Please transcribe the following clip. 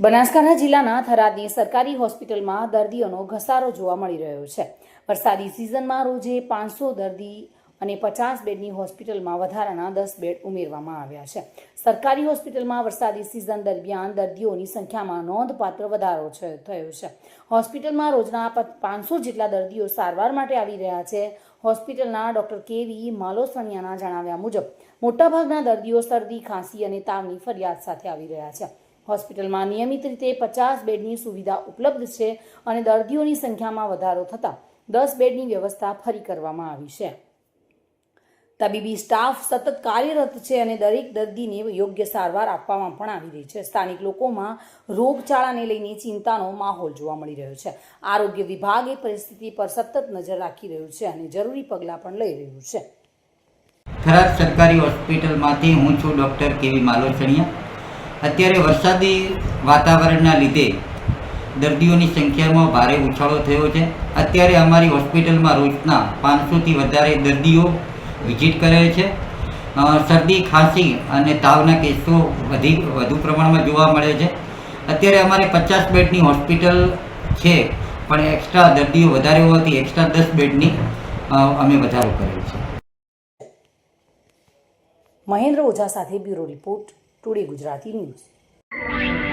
બનાસકાંઠા જિલ્લાના થરાદની સરકારી હોસ્પિટલમાં દર્દીઓનો ઘસારો જોવા મળી રહ્યો છે. વરસાદી સિઝનમાં રોજે પાંચસો દર્દી અને પચાસ બેડની હોસ્પિટલમાં વધારાના દસ બેડ ઉમેરવામાં આવ્યા છે. સરકારી હોસ્પિટલમાં વરસાદી સિઝન દરમિયાન દર્દીઓની સંખ્યામાં નોંધપાત્ર વધારો થયો છે. હોસ્પિટલમાં રોજના પાંચસો જેટલા દર્દીઓ સારવાર માટે આવી રહ્યા છે. હોસ્પિટલના ડોક્ટર કેવી માલોસણિયાના જણાવ્યા મુજબ, મોટાભાગના દર્દીઓ શરદી, ખાંસી અને તાવની ફરિયાદ સાથે આવી રહ્યા છે. હોસ્પિટલમાં નિયમિત રીતે પચાસ બેડની સુવિધા ઉપલબ્ધ છે અને દર્દીઓની સંખ્યામાં વધારો થતાં દસ બેડની વ્યવસ્થા ફરી કરવામાં આવી છે. તબીબી સ્ટાફ સતત કાર્યરત છે અને દરેક દર્દીને યોગ્ય સારવાર આપવામાં પણ આવી રહી છે. સ્થાનિક લોકોમાં રોગચાળાને લઈને ચિંતાનો માહોલ જોવા મળી રહ્યો છે. આરોગ્ય વિભાગે પરિસ્થિતિ પર સતત નજર રાખી રહ્યું છે અને જરૂરી પગલાં પણ લઈ રહ્યું છે. ખરાબ સરકારી હોસ્પિટલમાંથી હું છું ડૉક્ટર કેવી માલોસણિયા. અત્યારે વરસાદી વાતાવરણના લીધે દર્દીઓની સંખ્યામાં ભારે ઉછાળો થયો છે. અત્યારે અમારી હોસ્પિટલમાં રોજના પાંચસોથી વધારે દર્દીઓ વિઝિટ કરે છે. શરદી, ખાંસી અને તાવના કેસો વધી, વધુ પ્રમાણમાં જોવા મળે છે. અત્યારે અમારે પચાસ બેડની હોસ્પિટલ છે, પણ એક્સ્ટ્રા દર્દીઓ વધારે હોવાથી એક્સ્ટ્રા દસ બેડની અમે વધારો કરેલ છે. મહેન્દ્ર ઓઝા સાથે bureau report. Today Gujarati news.